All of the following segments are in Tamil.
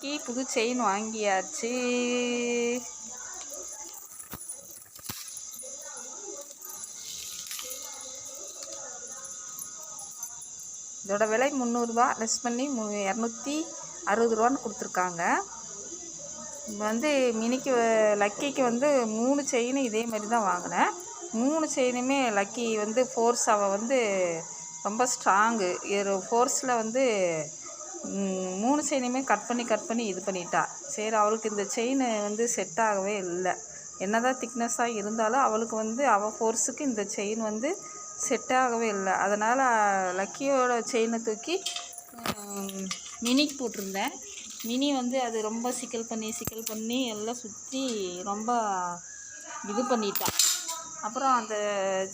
கீ புது செயின் வாங்கியாச்சு. இதோட விலை முந்நூறுரூவா லெஸ் பண்ணி மு இரநூத்தி அறுபது ரூபான்னு கொடுத்துருக்காங்க. வந்து மினிக்கு லக்கிக்கு வந்து மூணு செயினும் இதே மாதிரி தான் வாங்கினேன். மூணு செயினுமே லக்கி வந்து ஃபோர்ஸ் அவள் வந்து ரொம்ப ஸ்ட்ராங்கு ஃபோர்ஸில் வந்து மூணு செயினுமே கட் பண்ணி கட் பண்ணி இது பண்ணிட்டா. சரி அவளுக்கு இந்த செயின் வந்து செட் ஆகவே இல்லை. என்னதான் திக்னஸாக இருந்தாலும் அவளுக்கு வந்து அவள் ஃபோர்ஸுக்கு இந்த செயின் வந்து செட் ஆகவே இல்லை. அதனால் லக்கியோட செயினை தூக்கி மினிக்கு போட்டிருந்தேன். மினி வந்து அது ரொம்ப சிக்கல் பண்ணி சிக்கல் பண்ணி எல்லாம் சுற்றி ரொம்ப இது பண்ணிட்டான் அப்புறம் அந்த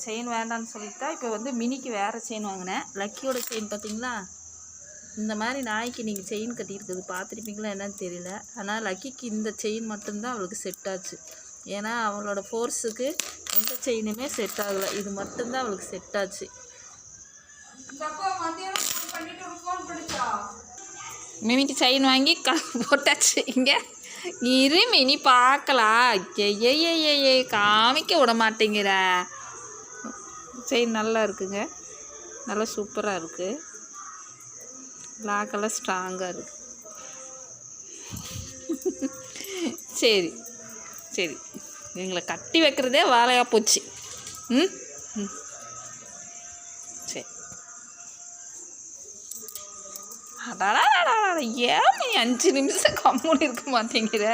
செயின் வேண்டான்னு சொல்லிட்டா. இப்போ வந்து மினிக்கு வேறு செயின் வாங்கினேன். லக்கியோட செயின் பார்த்தீங்களா இந்த மாதிரி நாய்க்கு நீங்கள் செயின் கட்டியிருக்குது பார்த்துருப்பீங்களா என்னன்னு தெரியல. ஆனால் லக்கிக்கு இந்த செயின் மட்டும்தான் அவளுக்கு செட் ஆச்சு. ஏன்னா அவளோட ஃபோர்ஸுக்கு எந்த செயினுமே செட் ஆகலை. இது மட்டும்தான் அவளுக்கு செட் ஆச்சு. மினிக்கு செயின் வாங்கி க போட்டாச்சு. இங்கே இரு மினி பார்க்கலாம் ஐயையே காமிக்க விட மாட்டேங்கிற. செயின் நல்லா இருக்குங்க. நல்லா சூப்பராக இருக்குது பிளாக்கெல்லாம் ஸ்ட்ராங்காக இருக்கு. சரி சரி. எங்களை கட்டி வைக்கிறதே வேலையாக போச்சு. ம்? ம். சரி. அடாடா ஏன் நீ அஞ்சு நிமிஷம் கம்முன்னு இருக்க மாட்டேங்கிற